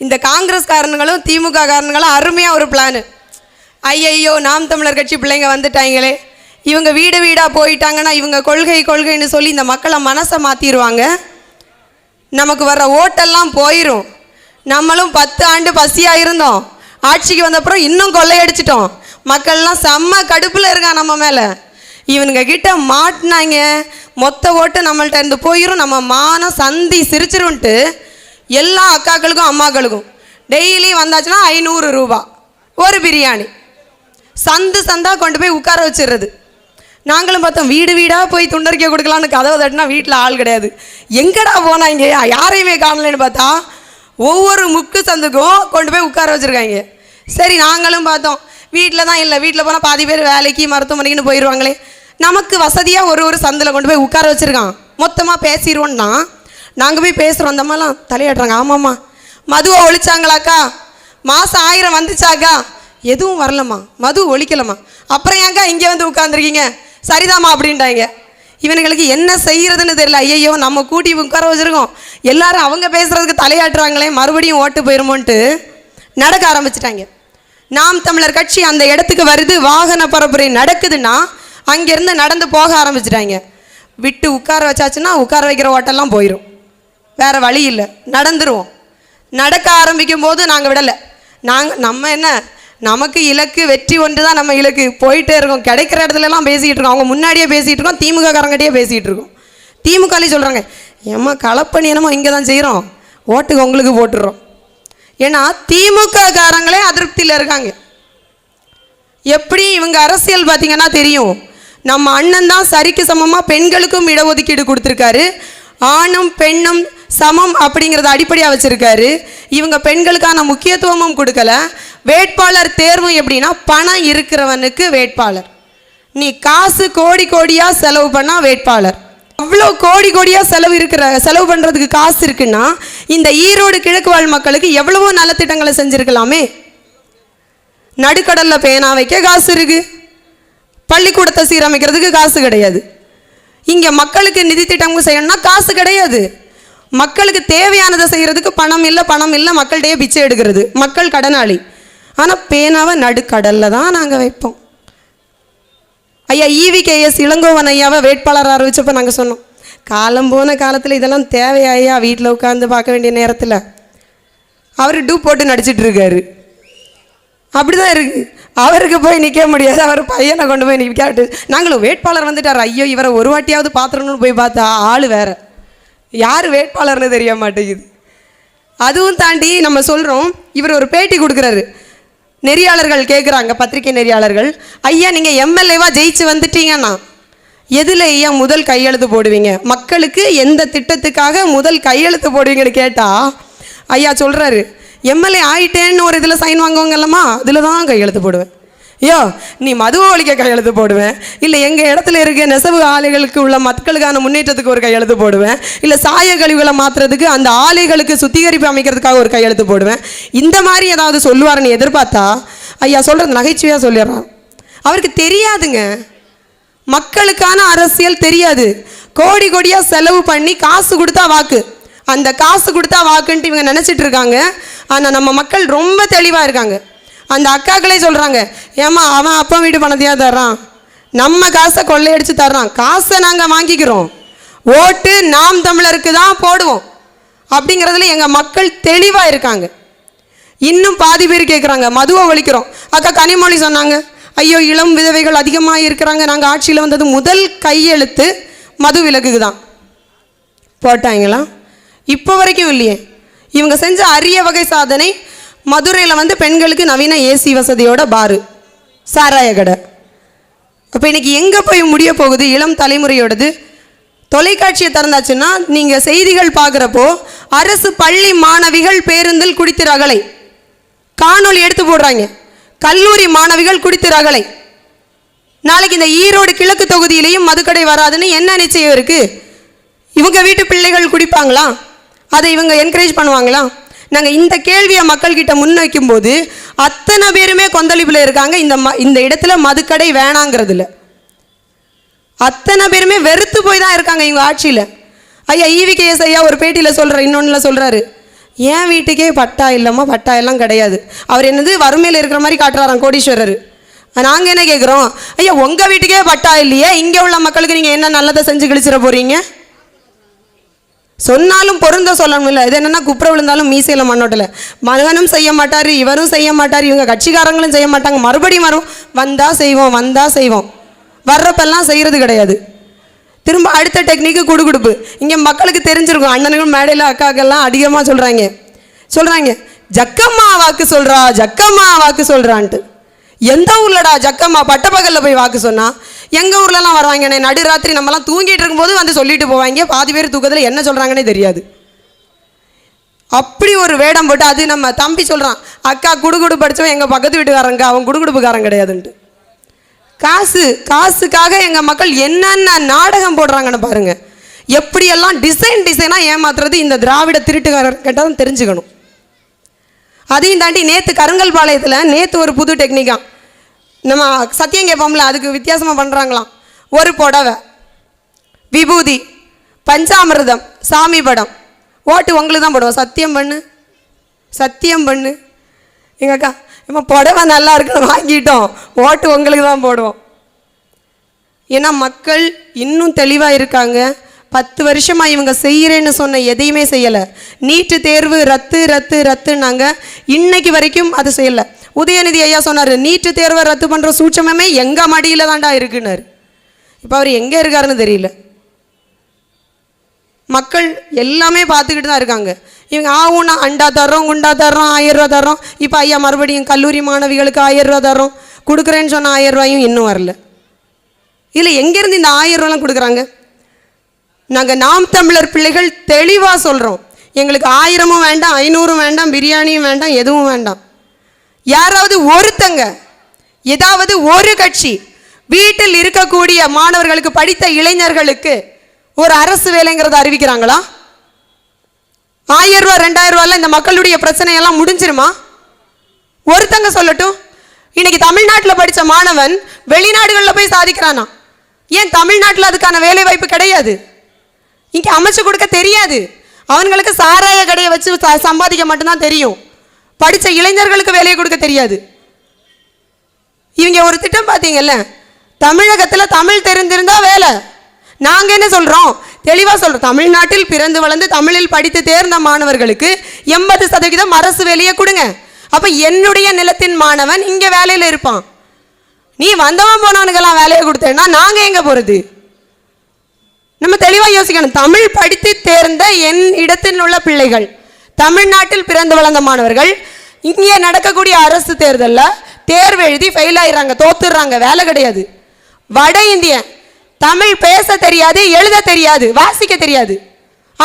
இந்த காங்கிரஸ் காரணங்களும் திமுக காரணங்களும் அருமையாக ஒரு பிளானு ஐயையோ நாம் தமிழர் கட்சி பிள்ளைங்க வந்துட்டாங்களே. இவங்க வீடு வீடாக போயிட்டாங்கன்னா இவங்க கொள்கை கொள்கைன்னு சொல்லி இந்த மக்களை மனசை மாற்றிடுவாங்க நமக்கு வர்ற ஓட்டெல்லாம் போயிடும் நம்மளும் பத்து ஆண்டு பசியாக இருந்தோம். ஆட்சிக்கு வந்தப்புறம் இன்னும் கொள்ளையடிச்சிட்டோம். மக்கள்லாம் செம்ம கடுப்பில் இருக்கான் நம்ம மேலே. இவனுங்க கிட்ட மாட்டினாங்க. மொத்த ஓட்டு நம்மள்ட்ட இருந்து போயிடும் நம்ம மானம் சந்தி சிரிச்சிருன்ட்டு எல்லா அக்காக்களுக்கும் அம்மாக்களுக்கும். டெய்லி வந்தாச்சுன்னா ஐநூறு ரூபா. ஒரு பிரியாணி. சந்து சந்தாக கொண்டு போய் உட்கார வச்சிடுறது நாங்களும் பார்த்தோம் வீடு வீடாக போய் துண்டறிக்கை கொடுக்கலான்னு கதவை தட்டினா வீட்டில் ஆள் கிடையாது. எங்கடா போனாங்க யாரையுமே காணலன்னு பார்த்தா ஒவ்வொரு முக்கு சந்துக்கும் கொண்டு போய் உட்கார வச்சுருக்காங்க. சரி நாங்களும் பார்த்தோம் வீட்டில் தான் இல்லை. வீட்டில் போனால் பாதி பேர் வேலைக்கு மருத்துவமனைக்குன்னு போயிடுவாங்களே நமக்கு வசதியாக ஒரு ஒரு சந்தில் கொண்டு போய் உட்கார வச்சுருக்கான். மொத்தமாக பேசிடுவோன்னா நாங்கள் போய் பேசுகிறோம் அந்த மாதிரிலாம் தலையாடுறாங்க ஆமாம்மா. மதுவை ஒழிச்சாங்களாக்கா? மாதம் ஆயிரம் வந்துச்சாக்கா? எதுவும் வரலம்மா. மது ஒழிக்கலம்மா. அப்புறம் ஏங்கா இங்கே வந்து உட்காந்துருக்கீங்க சரிதாம்மா அப்படின்ட்டாங்க. இவனுங்களுக்கு என்ன செய்கிறதுன்னு தெரியல. ஐயையோ நம்ம கூட்டி உட்கார வச்சுருக்கோம். எல்லாரும் அவங்க பேசுகிறதுக்கு தலையாட்டுறாங்களே மறுபடியும் ஓட்டு போயிருமோன்ட்டு நடக்க ஆரம்பிச்சிட்டாங்க. நாம் தமிழர் கட்சி அந்த இடத்துக்கு வருது வாகன பரப்புரை நடக்குதுன்னா அங்கேருந்து நடந்து போக ஆரம்பிச்சிட்டாங்க. விட்டு உட்கார வச்சாச்சுன்னா உட்கார வைக்கிற ஓட்டெல்லாம் போயிடும் வேறு வழி இல்லை. நடந்துருவோம். நடக்க ஆரம்பிக்கும் போது நாங்கள் விடலை. நாங்கள் நம்ம என்ன நமக்கு இலக்கு வெற்றி ஒன்று தான் நம்ம இலக்கு. போயிட்டே இருக்கோம். கிடைக்கிற இடத்துலலாம் பேசிகிட்டு இருக்கோம். அவங்க முன்னாடியே பேசிகிட்டு இருக்கோம். திமுக காரங்கிட்டே பேசிகிட்டு இருக்கோம். திமுகலே சொல்கிறாங்க ஏம்மா களப்பணி என்னமோ இங்கே தான் செய்கிறோம் ஓட்டுக்கு உங்களுக்கு போட்டுடுறோம் ஏன்னா திமுக காரங்களே அதிருப்தியில் இருக்காங்க. எப்படி இவங்க அரசியல் பார்த்தீங்கன்னா தெரியும். நம்ம அண்ணன் தான் சரிக்கு சமமாக பெண்களுக்கும் இடஒதுக்கீடு கொடுத்துருக்காரு. ஆணும் பெண்ணும் சமம் அப்படிங்கிறத அடிப்படையாக வச்சுருக்காரு. இவங்க பெண்களுக்கான முக்கியத்துவமும் கொடுக்கல. வேட்பாளர் தேர்வும் எப்படின்னா பணம் இருக்கிறவனுக்கு வேட்பாளர். நீ காசு கோடி கோடியாக செலவு பண்ணால் வேட்பாளர். அவ்வளோ கோடி கோடியாக செலவு இருக்கிற செலவு பண்ணுறதுக்கு காசு இருக்குன்னா இந்த ஈரோடு கிழக்கு வாழ் மக்களுக்கு எவ்வளவோ நலத்திட்டங்களை செஞ்சுருக்கலாமே. நடுக்கடலில் பேனா வைக்க காசு இருக்குது பள்ளிக்கூடத்தை சீரமைக்கிறதுக்கு காசு கிடையாது. இங்கே மக்களுக்கு நிதி திட்டமும் செய்யணும்னா காசு கிடையாது. மக்களுக்கு தேவையானதை செய்கிறதுக்கு பணம் இல்லை பணம் இல்லை மக்கள்கிட்டயே பிச்சை எடுக்கிறது. மக்கள் கடனாளி. ஆனால் பேனாவை நடுக்கடலில் தான் நாங்கள் வைப்போம். ஐயா இவிகேஎஸ் இளங்கோவன் ஐயாவை வேட்பாளர் அறிவிச்சப்ப நாங்கள் சொன்னோம். காலம் போன காலத்தில் இதெல்லாம் தேவையா ஐயா? வீட்டில் உட்காந்து பார்க்க வேண்டிய நேரத்தில். அவர் டூப் போட்டு நடிச்சிட்டு இருக்காரு. அப்படிதான் இருக்கு. அவருக்கு போய் நிற்க முடியாது. அவர் பையனை கொண்டு போய் நிற்காட்டு நாங்களும் வேட்பாளர் வந்துட்டார். ஐயோ இவரை ஒரு வாட்டியாவது பாத்திரணும்னு போய் பார்த்தா ஆள் வேறு. யார் வேட்பாளர்னு தெரிய மாட்டேங்குது. அதுவும் தாண்டி நம்ம சொல்கிறோம் இவர் ஒரு பேட்டி கொடுக்குறாரு. நெறியாளர்கள் கேட்குறாங்க பத்திரிகை நெறியாளர்கள். ஐயா நீங்கள் எம்எல்ஏவா ஜெயிச்சு வந்துட்டீங்கன்னா எதில் ஐயா முதல் கையெழுத்து போடுவீங்க? மக்களுக்கு எந்த திட்டத்துக்காக முதல் கையெழுத்து போடுவீங்கன்னு கேட்டால் ஐயா சொல்கிறாரு எம்எல்ஏ ஆயிட்டேன்னு ஒரு இதில் சைன் வாங்குவாங்கல்லம்மா அதில் தான் கையெழுத்து போடுவேன். ஐயோ நீ மதுவ ஒழிக்க கையெழுத்து போடுவேன்? இல்லை எங்கள் இடத்துல இருக்க நெசவு ஆலைகளுக்கு உள்ள மக்களுக்கான முன்னேற்றத்துக்கு ஒரு கையெழுத்து போடுவேன்? இல்லை சாய கழிவுகளை மாற்றுறதுக்கு அந்த ஆலைகளுக்கு சுத்திகரிப்பு அமைக்கிறதுக்காக ஒரு கையெழுத்து போடுவேன்? இந்த மாதிரி ஏதாவது சொல்லுவாருன்னு எதிர்பார்த்தா? ஐயா சொல்கிறது நகைச்சுவையாக சொல்லிடுறான் அவருக்கு தெரியாதுங்க. மக்களுக்கான அரசியல் தெரியாது. கோடி கோடியாக செலவு பண்ணி காசு கொடுத்தா வாக்கு. அந்த காசு கொடுத்தா வாக்குன்ட்டு இவங்க நினச்சிட்டு இருக்காங்க. ஆனால் நம்ம மக்கள் ரொம்ப தெளிவாக இருக்காங்க. அந்த அக்காக்களே சொல்கிறாங்க ஏம்மா அவன் அப்பா வீட்டு பணத்தையாக தர்றான்? நம்ம காசை கொள்ளையடித்து தர்றான். காசை நாங்கள் வாங்கிக்கிறோம். ஓட்டு நாம் தமிழருக்கு தான் போடுவோம். அப்படிங்கிறதுல எங்கள் மக்கள் தெளிவாக இருக்காங்க. இன்னும் பாதி பேர் கேட்குறாங்க மதுவை ஒழிக்கிறோம். அக்கா கனிமொழி சொன்னாங்க ஐயோ இளம் விதவைகள் அதிகமாக இருக்கிறாங்க. நாங்கள் ஆட்சியில் வந்தது முதல் கையெழுத்து மது விலக்குக்கு தான். போட்டாங்களா? இப்போ வரைக்கும் இல்லையே. இவங்க செஞ்ச அரிய வகை சாதனை மதுரையில் வந்து பெண்களுக்கு நவீன ஏசி வசதியோட பாரு சாராய கடை அப்போ இன்னைக்கு எங்கே போய் முடிய போகுது? இளம் தலைமுறையோடது. தொலைக்காட்சியை திறந்தாச்சுன்னா நீங்கள் செய்திகள் பார்க்குறப்போ அரசு பள்ளி மாணவிகள் பேருந்தில் குடித்து ரகலை காணொளி எடுத்து போடுறாங்க. கல்லூரி மாணவிகள் குடித்து ரகலை நாளைக்கு இந்த ஈரோடு கிழக்கு தொகுதியிலையும் மதுக்கடை வராதுன்னு என்ன நிச்சயம் இருக்குது இவங்க வீட்டு பிள்ளைகள் குடிப்பாங்களா? அதை இவங்க என்கரேஜ் பண்ணுவாங்களா? நாங்கள் இந்த கேள்வியை மக்கள்கிட்ட முன்வைக்கும் போது அத்தனை பேருமே கொந்தளிப்பில் இருக்காங்க. இந்த ம இந்த இடத்துல மதுக்கடை வேணாங்கிறதுல. அத்தனை பேருமே வெறுத்து போய் தான் இருக்காங்க இவங்க ஆட்சியில். ஐயா ஈவிகேஎஸ் ஐயா ஒரு பேட்டியில் சொல்கிறார் இன்னொன்றில் சொல்கிறாரு என் வீட்டுக்கே பட்டா இல்லைம்மா பட்டா எல்லாம் கிடையாது. அவர் என்னது வறுமையில் இருக்கிற மாதிரி காட்டுறாராம் கோடீஸ்வரர். நாங்கள் என்ன கேட்குறோம் ஐயா உங்கள் வீட்டுக்கே பட்டா இல்லையே இங்கே உள்ள மக்களுக்கு நீங்கள் என்ன நல்லதை செஞ்சு கிழிச்சிட போகிறீங்க சொன்னாலும் பொருந்த சொல்லணும்ல. இது என்னன்னா குப்புற விழுந்தாலும் மீசையில் மண்ணோட்டில். மகனும் செய்ய மாட்டார் இவரும் செய்ய மாட்டார் இவங்க கட்சிக்காரங்களும் செய்ய மாட்டாங்க. மறுபடியும் வரும் வந்தால் செய்வோம் வந்தால் செய்வோம். வர்றப்பெல்லாம் செய்கிறது கிடையாது. திரும்ப அடுத்த டெக்னிக்கு குடுகுடுப்பு இங்கே மக்களுக்கு தெரிஞ்சிருக்கும். அண்ணனுக்கும் மேடையில் அக்காக்கெல்லாம் அதிகமாக சொல்கிறாங்க சொல்கிறாங்க ஜக்கம்மா வாக்கு சொல்கிறா ஜக்கம்மா வாக்கு சொல்கிறான்ட்டு எந்த ஊர்லடா ஜக்கம்மா? பட்டப்பகலில் போய் வாக்கு சொன்னா? எங்கள் ஊர்லலாம் வருவாங்கண்ணே? நடுராத்திரி நம்மலாம் தூங்கிட்டு இருக்கும்போது வந்து சொல்லிட்டு போவாங்க. பாதி பேர் தூக்கத்தில் என்ன சொல்கிறாங்கன்னே தெரியாது. அப்படி ஒரு வேடம் போட்டு அது நம்ம தம்பி சொல்கிறான் அக்கா குடுகுடு படித்தவன் எங்கள் பக்கத்து வீட்டுக்காரங்க அவன் குடுகுடுப்புக்காரன் கிடையாதுன்ட்டு. காசு காசுக்காக எங்கள் மக்கள் என்னென்ன நாடகம் போடுறாங்கன்னு பாருங்க. எப்படியெல்லாம் டிசைன் டிசைனாக ஏமாத்துறது இந்த திராவிட திருட்டுக்காரர்கிட்ட தான் தெரிஞ்சுக்கணும். அதையும் தாண்டி நேற்று கருங்கல் பாளையத்தில் நேற்று ஒரு புது டெக்னிக்காக நம்ம சத்தியம் கேட்போம்ல அதுக்கு வித்தியாசமாக பண்ணுறாங்களாம் ஒரு புடவை விபூதி பஞ்சாமிர்தம் சாமி படம். ஓட்டு உங்களுக்கு தான் போடுவோம். சத்தியம் பண்ணு சத்தியம் பண்ணு. எங்கக்கா அக்கா இப்போ புடவை நல்லா இருக்குன்னு வாங்கிட்டோம். ஓட்டு உங்களுக்கு தான் போடுவோம். ஏன்னா மக்கள் இன்னும் தெளிவாக இருக்காங்க. பத்து வருஷமாக இவங்க செய்கிறேன்னு சொன்ன எதையுமே செய்யலை. நீட்டு தேர்வு ரத்து ரத்து ரத்துனாங்க இன்னைக்கு வரைக்கும் அதை செய்யலை. உதயநிதி ஐயா சொன்னார் நீட்டு தேர்வை ரத்து பண்ணுற சூட்சமே எங்கள் மடியில் தாண்டா இருக்குன்னாரு. இப்போ அவர் எங்கே இருக்காருன்னு தெரியல. மக்கள் எல்லாமே பார்த்துக்கிட்டு தான் இருக்காங்க. இவங்க ஆவுன்னா அண்டா தர்றோம் குண்டா தர்றோம் ஆயிரம் ரூபா தர்றோம். இப்போ ஐயா மறுபடியும் கல்லூரி மாணவிகளுக்கு ஆயிரம் ரூபா தர்றோம். கொடுக்குறேன்னு சொன்ன ஆயிரம் ரூபாயும் இன்னும் வரல. இல்லை எங்கேருந்து இந்த ஆயிரம் ரூபாலாம் கொடுக்குறாங்க? நாங்கள் நாம் தமிழர் பிள்ளைகள் தெளிவாக சொல்கிறோம் எங்களுக்கு ஆயிரமும் வேண்டாம் ஐநூறும் வேண்டாம் பிரியாணியும் வேண்டாம் எதுவும் வேண்டாம். யாராவது ஒருத்தங்க ஏதாவது ஒரு கட்சி வீட்டில் இருக்கக்கூடிய மாணவர்களுக்கு படித்த இளைஞர்களுக்கு ஒரு அரசு வேலைங்கிறத அறிவிக்கிறாங்களா? ஆயிரம் ரூபா ரெண்டாயிரம் ரூபாயில் இந்த மக்களுடைய பிரச்சனையெல்லாம் முடிஞ்சிருமா? ஒருத்தங்க சொல்லட்டும். இன்னைக்கு தமிழ்நாட்டில் படித்த மாணவன் வெளிநாடுகளில் போய் சாதிக்கிறானா? ஏன் தமிழ்நாட்டில் அதுக்கான வேலை வாய்ப்பு கிடையாது? இங்கே அமைச்சு கொடுக்க தெரியாது. அவங்களுக்கு சாராய கடையை வச்சு ச- சம்பாதிக்க மட்டும்தான் தெரியும். படித்த இளைஞர்களுக்கு வேலையை கொடுக்க தெரியாது. இவங்க ஒரு திட்டம் பார்த்தீங்கல்ல தமிழகத்தில் தமிழ் தெரிந்திருந்தா வேலை. நாங்கள் என்ன சொல்கிறோம் தெளிவாக சொல்கிறோம் தமிழ்நாட்டில் பிறந்து வளர்ந்து தமிழில் படித்து தேர்ந்த மாணவர்களுக்கு எண்பது சதவீதம் அரசு வேலையை கொடுங்க. அப்போ என்னுடைய நிலத்தின் மாணவன் இங்கே வேலையில் இருப்பான். நீ வந்தவன் போனவனுக்கெல்லாம் வேலையை கொடுத்தேன்னா நாங்கள் எங்கே போகிறது நம்ம தெளிவாக யோசிக்கணும். தமிழ் படித்து தேர்ந்த என் இடத்தில் உள்ள பிள்ளைகள் தமிழ்நாட்டில் பிறந்து வளர்ந்த மாணவர்கள் இங்கே நடக்கக்கூடிய அரசு தேர்தலில் தேர்வு எழுதி ஃபெயில் ஆயிடுறாங்க தோத்துடுறாங்க வேலை கிடையாது. வட இந்தியன் தமிழ் பேச தெரியாது எழுத தெரியாது வாசிக்க தெரியாது.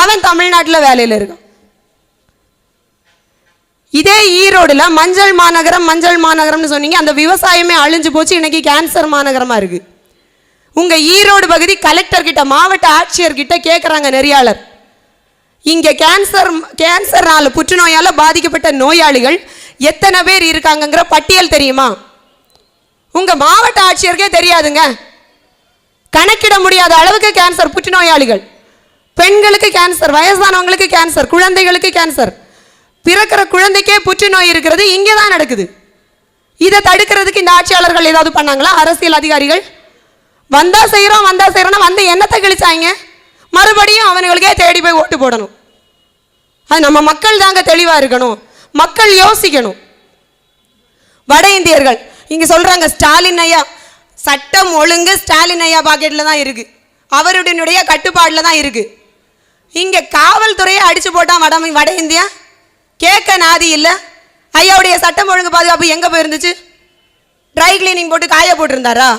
அவன் தமிழ்நாட்டில் வேலையில் இருக்கான். இதே ஈரோடுல மஞ்சள் மாநகரம் மஞ்சள் மாநகரம்னு சொன்னீங்க அந்த விவசாயமே அழிஞ்சு போச்சு இன்னைக்கு கேன்சர் மாநகரமாக இருக்குது உங்க ஈரோடு பகுதி கலெக்டர் கிட்ட மாவட்ட ஆட்சியர் கிட்ட கேட்குறாங்க நெறியாளர். இங்க கேன்சர் கேன்சர்னால புற்றுநோயால பாதிக்கப்பட்ட நோயாளிகள் எத்தனை பேர் இருக்காங்கங்கிற பட்டியல் தெரியுமா? உங்க மாவட்ட ஆட்சியருக்கே தெரியாதுங்க. கணக்கிட முடியாத அளவுக்கு கேன்சர் புற்றுநோயாளிகள். பெண்களுக்கு கேன்சர் வயசானவங்களுக்கு கேன்சர் குழந்தைகளுக்கு கேன்சர் பிறக்கிற குழந்தைக்கே புற்றுநோய் இருக்கிறது இங்கே தான் நடக்குது. இதை தடுக்கிறதுக்கு இந்த ஆட்சியாளர்கள் ஏதாவது பண்ணாங்களா? அரசியல் அதிகாரிகள்? வந்தா செய்கிறோம் வந்தா செய்கிறோன்னா வந்து என்னத்தை கிழிச்சாங்க? மறுபடியும் அவனுங்களுக்கே தேடி போய் ஓட்டு போடணும். அது நம்ம மக்கள் தாங்க தெளிவாக இருக்கணும். மக்கள் யோசிக்கணும். வட இந்தியர்கள் இங்க சொல்றாங்க ஸ்டாலின் ஐயா சட்டம் ஒழுங்கு ஸ்டாலின் ஐயா பாக்கெட்டில் தான் இருக்கு. அவருடைய கட்டுப்பாடில் தான் இருக்கு. இங்க காவல்துறையை அடிச்சு போட்டான் வட வட இந்தியா? கேட்க நாதி இல்லை. ஐயாவுடைய சட்டம் ஒழுங்கு பாதுகாப்பு எங்க போயிருந்துச்சு? ட்ரை கிளீனிங் போட்டு காய போட்டிருந்தாரா?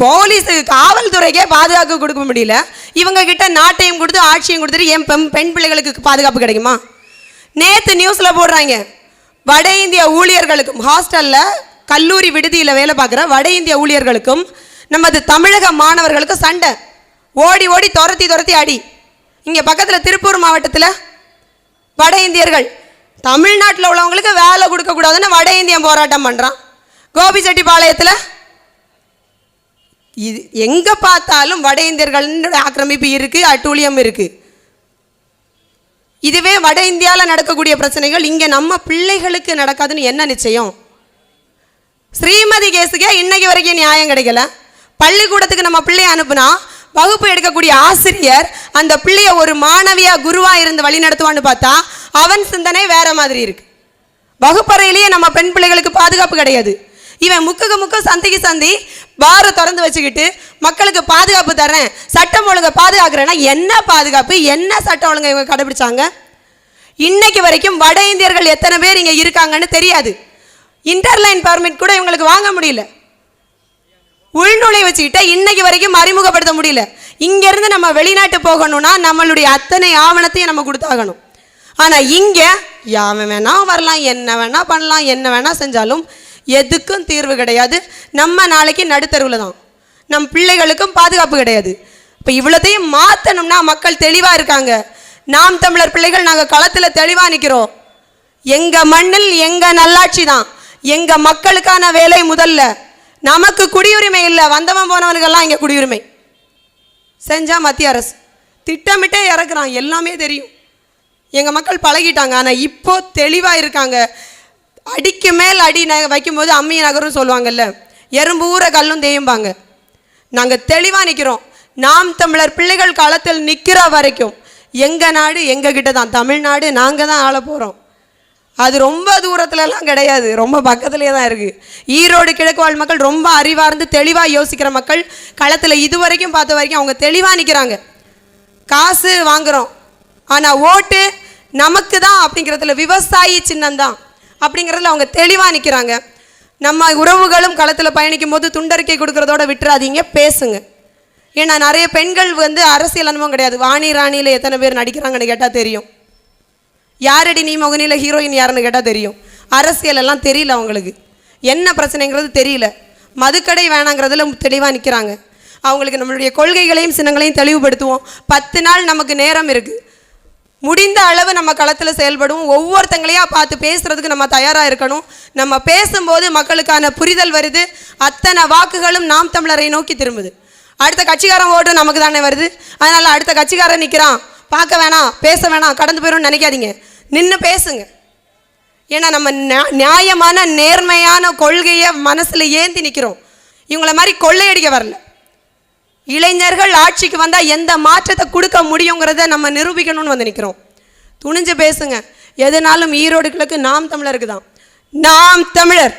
போலீஸு காவல்துறைக்கே பாதுகாப்பு கொடுக்க முடியல. இவங்க கிட்ட நாட்டையும் கொடுத்து ஆட்சியும் கொடுத்துட்டு என் பெண் பெண் பிள்ளைகளுக்கு பாதுகாப்பு கிடைக்குமா? நேற்று நியூஸில் போடுறாங்க. வட இந்திய ஊழியர்களுக்கும் ஹாஸ்டலில் கல்லூரி விடுதியில் வேலை பார்க்குற வட இந்திய ஊழியர்களுக்கும் நமது தமிழக மாணவர்களுக்கும் சண்டை. ஓடி ஓடி துரத்தி துரத்தி அடி. இங்கே பக்கத்தில் திருப்பூர் மாவட்டத்தில் வட இந்தியர்கள் தமிழ்நாட்டில் உள்ளவங்களுக்கு வேலை கொடுக்கக்கூடாதுன்னு வட இந்தியன் போராட்டம் பண்ணுறான் கோபிச்செட்டிப்பாளையத்தில் இது எங்கே பார்த்தாலும் வட இந்தியர்களின் ஆக்கிரமிப்பு இருக்குது அட்டூழியம் இருக்குது இதுவே வட இந்தியாவில் நடக்கக்கூடிய பிரச்சனைகள் இங்கே நம்ம பிள்ளைகளுக்கு நடக்காதுன்னு என்ன நிச்சயம்? ஸ்ரீமதி கேஸுக்கே இன்னைக்கு வரைக்கும் நியாயம் கிடைக்கல. பள்ளிக்கூடத்துக்கு நம்ம பிள்ளைய அனுப்புனா வகுப்பு எடுக்கக்கூடிய ஆசிரியர் அந்த பிள்ளைய ஒரு மாணவியா குருவா இருந்து வழி நடத்துவான்னு பார்த்தா அவன் சிந்தனை வேற மாதிரி இருக்கு. வகுப்பறையிலேயே நம்ம பெண் பிள்ளைகளுக்கு பாதுகாப்பு கிடையாது. இவன் முக்குக்கு முக்கு சந்திக்கு சந்தி பாரை திறந்து வச்சுக்கிட்டு மக்களுக்கு பாதுகாப்பு தரேன் சட்டம் ஒழுங்கை பாதுகாக்கிறேன்னா என்ன பாதுகாப்பு? என்ன சட்டம் ஒழுங்கை இவங்க கடைபிடிச்சாங்க? இன்னைக்கு வரைக்கும் வட இந்தியர்கள் எத்தனை பேர் இங்கே இருக்காங்கன்னு தெரியாது. இன்டர்லைன் பர்மிட் கூட இவங்களுக்கு வாங்க முடியல. உள்நுழை வச்சுக்கிட்ட இன்னைக்கு வரைக்கும் அறிமுகப்படுத்த முடியல. இங்கேருந்து நம்ம வெளிநாட்டு போகணும்னா நம்மளுடைய அத்தனை ஆவணத்தையும் நம்ம கொடுத்தாகணும். ஆனால் இங்கே யாவன் வேணா வரலாம் என்ன வேணா பண்ணலாம் என்ன வேணா செஞ்சாலும் எதுக்கும் தீர்வு கிடையாது. நம்ம நாளைக்கு நடுத்தருவில் தான். நம் பிள்ளைகளுக்கும் பாதுகாப்பு கிடையாது. இப்போ இவ்வளோத்தையும் மாற்றணும்னா மக்கள் தெளிவாக இருக்காங்க. நாம் தமிழர் பிள்ளைகள் நாங்கள் களத்தில் தெளிவாக நிற்கிறோம் எங்கள் மண்ணில் எங்கள் நல்லாட்சி தான். எங்கள் மக்களுக்கான வேலை முதல்ல. நமக்கு குடியுரிமை இல்லை. வந்தவன் போனவனுக்கெல்லாம் இங்கே குடியுரிமை. செஞ்சால் மத்திய அரசு. திட்டமிட்டே இறக்குறான். எல்லாமே தெரியும். எங்கள் மக்கள் பழகிட்டாங்க. ஆனால் இப்போ தெளிவாக இருக்காங்க. அடிக்கு மேல் அடி ந வைக்கும்போது அம்மி நகரும் சொல்லுவாங்கல்ல. எறும்பு ஊற கல்லும் தேயும்பாங்க. நாங்கள் தெளிவாக நிற்கிறோம் நாம் தமிழர் பிள்ளைகள் காலத்தில் நிற்கிற வரைக்கும் எங்கள் நாடு எங்கள் கிட்ட தான். தமிழ்நாடு நாங்கள் தான் ஆள போகிறோம் அது ரொம்ப தூரத்துலலாம் கிடையாது. ரொம்ப பக்கத்துலேயே தான் இருக்குது ஈரோடு கிழக்கு வாழ் மக்கள் ரொம்ப அறிவார்ந்து தெளிவாக யோசிக்கிற மக்கள் களத்தில் இதுவரைக்கும் பார்த்த வரைக்கும் அவங்க தெளிவாக நிற்கிறாங்க காசு வாங்குறோம். ஆனால் ஓட்டு நமக்கு தான் அப்படிங்கிறதுல விவசாயி சின்னம் தான் அப்படிங்கிறதுல அவங்க தெளிவாக நிற்கிறாங்க நம்ம உறவுகளும் களத்தில் பயணிக்கும் போது துண்டறிக்கை கொடுக்குறதோட விட்டுறாதீங்க பேசுங்க. ஏன்னா நிறைய பெண்கள் வந்து அரசியல் அனுபவம் கிடையாது. வாணி ராணியில் எத்தனை பேர் நடிக்கிறாங்கன்னு கேட்டால் தெரியும். யாரடி நீ மகனியில் ஹீரோயின் யாருன்னு கேட்டால் தெரியும். அரசியல் எல்லாம் தெரியல அவங்களுக்கு. என்ன பிரச்சனைங்கிறது தெரியல. மதுக்கடை வேணாங்கிறதுல தெளிவாக நிற்கிறாங்க அவங்களுக்கு நம்மளுடைய கொள்கைகளையும் சின்னங்களையும் தெளிவுபடுத்துவோம். பத்து நாள் நமக்கு நேரம் இருக்குது முடிந்த அளவு நம்ம களத்தில் செயல்படும் ஒவ்வொருத்தங்களையா பார்த்து பேசுகிறதுக்கு நம்ம தயாராக இருக்கணும். நம்ம பேசும்போது மக்களுக்கான புரிதல் வருது. அத்தனை வாக்குகளும் நாம் தமிழரை நோக்கி திரும்புது. அடுத்த கட்சிக்காரன் ஓட்டு நமக்கு தானே வருது. அதனால் அடுத்த கட்சிக்காரன் நிற்கிறான் பார்க்க வேணாம் பேச வேணாம் கடந்து போயிடும்னு நினைக்காதீங்க. நின்று பேசுங்க. ஏன்னா நம்ம நியா- நியாயமான நேர்மையான கொள்கையை மனசில் ஏந்தி நிற்கிறோம் இவங்கள மாதிரி கொள்ளையடிக்க வரல. இளைஞர்கள் ஆட்சிக்கு வந்தால் எந்த மாற்றத்தை கொடுக்க முடியுங்கிறத நம்ம நிரூபிக்கணும்னு வந்து நிற்கிறோம் துணிஞ்சு பேசுங்க. எதுனாலும் ஈரோடு கிழக்கு நாம் தமிழருக்கு தான். நாம் தமிழர்.